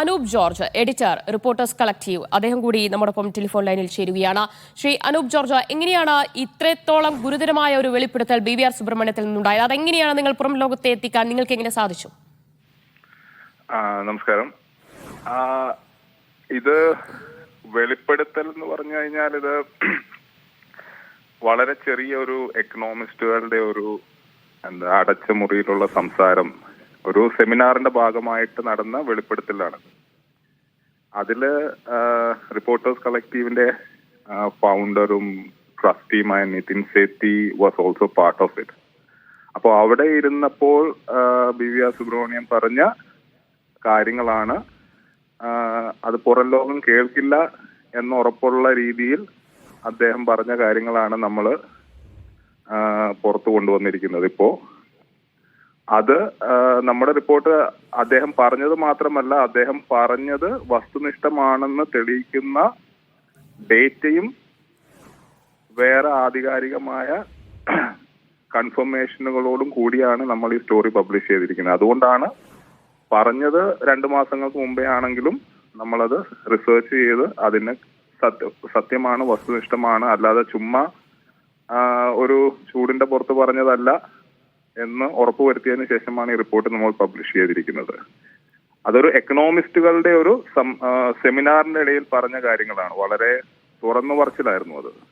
Anoop George editor reporters collective അദ്ദേഹം കൂടി നമ്മോടൊപ്പം ടെലിഫോൺ ലൈനിൽ ചേരുകയാണ്. ശ്രീ അനൂപ് ജോർജ് എങ്ങനെയാണ് ഇത്രത്തോളം ഗുരുതരമായ ഒരു വെളിപ്പെടുത്തൽ ബി വി ആർ സുബ്രഹ്മണ്യത്തിൽ നിന്നുണ്ടായത്? അതെങ്ങനെയാണ് നിങ്ങൾ പുറം ലോകത്തെ എത്തിക്കാൻ നിങ്ങൾക്ക് എങ്ങനെ സാധിച്ചു നമസ്കാരം. ഇത് വെളിപ്പെടുത്തൽ എന്ന് പറഞ്ഞു കഴിഞ്ഞാൽ ഇത് വളരെ ചെറിയ ഒരു എക്കണോമിസ്റ്റുകളുടെ ഒരു എന്താ അടച്ച മുറിയിലുള്ള സംസാരം ഒരു സെമിനാറിന്റെ ഭാഗമായിട്ട് നടന്ന വെളിപ്പെടുത്തലാണ്. അതിൽ റിപ്പോർട്ടേഴ്സ് കളക്റ്റീവിന്റെ ഫൗണ്ടറും ട്രസ്റ്റിയുമായ Nitin Sethi was also part of it അപ്പോൾ അവിടെ ഇരുന്നപ്പോൾ ബി വി ആർ സുബ്രഹ്മണ്യം പറഞ്ഞ കാര്യങ്ങളാണ് അത് പുറം ലോകം കേൾക്കില്ല എന്ന് ഉറപ്പുള്ള രീതിയിൽ അദ്ദേഹം പറഞ്ഞ കാര്യങ്ങളാണ് നമ്മൾ പുറത്തു കൊണ്ടുവന്നിരിക്കുന്നത്. ഇപ്പോ അത് നമ്മുടെ റിപ്പോർട്ട് അദ്ദേഹം പറഞ്ഞത് മാത്രമല്ല അദ്ദേഹം പറഞ്ഞത് വസ്തുനിഷ്ഠമാണെന്ന് തെളിയിക്കുന്ന ഡേറ്റയും വേറെ ആധികാരികമായ കൺഫർമേഷനുകളോടും കൂടിയാണ് നമ്മൾ ഈ സ്റ്റോറി പബ്ലിഷ് ചെയ്തിരിക്കുന്നത്. അതുകൊണ്ടാണ് പറഞ്ഞത് രണ്ടു മാസങ്ങൾക്ക് മുമ്പേ ആണെങ്കിലും നമ്മളത് റിസർച്ച് ചെയ്ത് അതിന് സത്യ സത്യമാണ് വസ്തുനിഷ്ഠമാണ് അല്ലാതെ ചുമ്മാ ഒരു ചൂടിന്റെ പുറത്ത് പറഞ്ഞതല്ല. എന്ന് ഉറപ്പുവരുത്തിയതിനു ശേഷമാണ് ഈ റിപ്പോർട്ട് നമ്മൾ പബ്ലിഷ് ചെയ്തിരിക്കുന്നത്. അതൊരു എക്കണോമിസ്റ്റുകളുടെ ഒരു സെമിനാറിന്റെ ഇടയിൽ പറഞ്ഞ കാര്യങ്ങളാണ്. വളരെ തുറന്നു പറച്ചിലായിരുന്നു അത്.